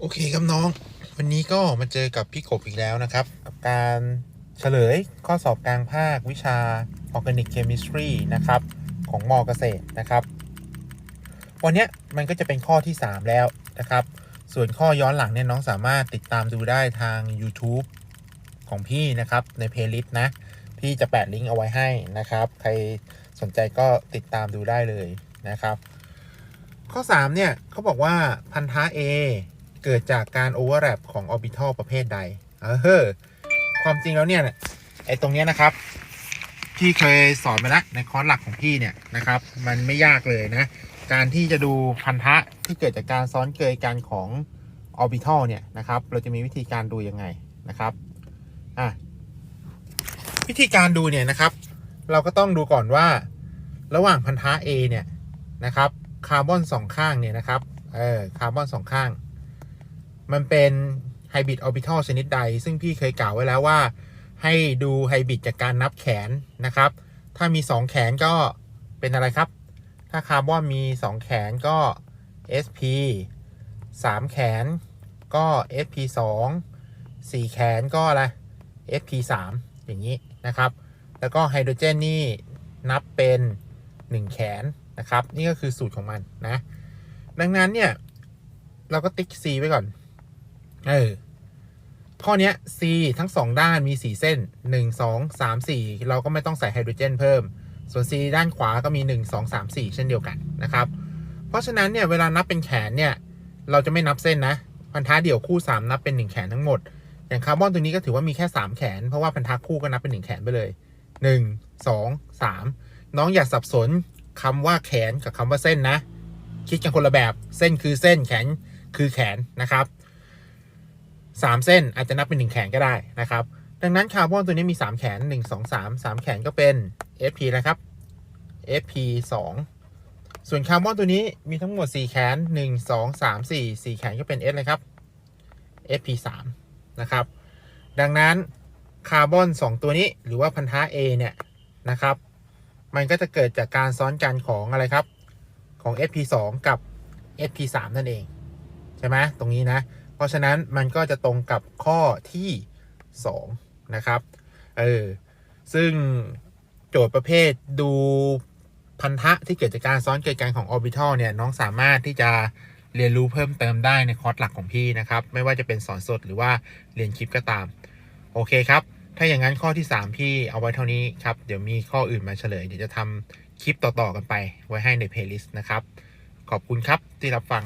โอเคครับน้อง วันนี้ก็มาเจอกับพี่กบอีกแล้วนะครับ กับการเฉลยข้อสอบกลางภาควิชา Organic Chemistry นะครับ ของมอเกษตรนะครับ วันนี้มันก็จะเป็นข้อที่ 3 แล้วนะครับ ส่วนข้อย้อนหลังเนี่ยน้องสามารถติดตามดูได้ทาง YouTube ของพี่นะครับ ในเพลย์ลิสต์นะ พี่จะแปะลิงก์เอาไว้ให้นะครับ ใครสนใจก็ติดตามดูได้เลยนะครับ ข้อ 3 เนี่ยเขาบอกว่าพันธะ A เกิดจากการโอเวอร์แลปของออร์บิทัลประเภทใด เออ ความจริงแล้วเนี่ยไอ้ตรงเนี้ยนะครับพี่เคยสอนไปแล้วในคอร์สหลักของพี่เนี่ยนะครับ มันไม่ยากเลยนะ การที่จะดูพันธะที่เกิดจากการซ้อนเกยกันของออร์บิทัลเนี่ยนะครับ เราจะมีวิธีการดูยังไงนะครับ อะ วิธีการดูเนี่ยนะครับ เราก็ต้องดูก่อนว่า ระหว่างพันธะ A เนี่ยนะครับ คาร์บอนสองข้างเนี่ยนะครับ เออ คาร์บอนสองข้าง มันเป็นไฮบริดออร์บิทัลชนิดใด ซึ่งพี่เคยกล่าวไว้แล้วว่า ให้ดูไฮบริดจากการนับแขนนะครับ ถ้ามี 2 แขนก็เป็นอะไรครับ ถ้าคาร์บอนมี 2 แขนก็ sp 3 แขนก็ sp 2 4 แขนก็อะไร sp 3อย่างนี้นะครับ แล้วก็ไฮโดรเจนนี่นับเป็น 1 แขนนะครับ นี่ก็คือสูตรของมันนะ ดังนั้นเนี่ย เราก็ติ๊ก C ไว้ก่อน เออข้อนี้ C ทั้ง2ด้านมี4เส้น1 2 3 4เราก็ไม่ต้องใส่ไฮโดรเจนเพิ่ม ส่วน C ด้านขวาก็มี1 2 3 4เช่นเดียวกันนะครับ เพราะฉะนั้นเนี่ยเวลานับเป็นแขนเนี่ย เราจะไม่นับเส้นนะ พันธะเดี่ยวคู่3นับเป็น1แขนทั้งหมด อย่างคาร์บอนตัวนี้ก็ถือว่ามีแค่3แขน เพราะว่าพันธะคู่ก็นับเป็น1แขนไปเลย1 2 3น้องอย่าสับสนคำว่าแขนกับคำว่าเส้นนะ คิดกันคนละแบบ เส้นคือเส้นแขนคือแขนนะครับ สามเส้นอาจจะนับเป็นหนึ่งแขนก็ได้นะครับ ดังนั้นคาร์บอนตัวนี้มี 3 แขน 1 2 3 3 แขนก็เป็น Fp นะครับ Fp 2 ส่วนคาร์บอนตัวนี้มีทั้งหมด 4 แขน 1 2 3 4 4 แขนก็เป็น S เลยครับ Fp 3นะครับ ดังนั้นคาร์บอน 2 ตัวนี้หรือว่าพันธะ A เนี่ยนะครับ มันก็จะเกิดจากการซ้อนกันของอะไรครับ ของ SP2 กับ SP3 นั่นเอง ใช่ไหมตรงนี้นะ เพราะฉะนั้นมันก็จะตรงกับข้อที่2นะครับเออซึ่งโจทย์ประเภทดูพันธะที่เกิดจากการซ้อนเกิดกันของออร์บิทัลเนี่ยน้องสามารถที่จะเรียนรู้เพิ่มเติมได้ในคอร์สหลักของพี่นะครับ ไม่ว่าจะเป็นสอนสดหรือว่าเรียนคลิปก็ตาม โอเคครับ ถ้าอย่างนั้นข้อที่ 3 พี่เอาไว้เท่านี้ครับ เดี๋ยวมีข้ออื่นมาเฉลย เดี๋ยวจะทำคลิปต่อ ๆ กันไปไว้ให้ในเพลย์ลิสต์นะครับ ขอบคุณครับที่รับฟัง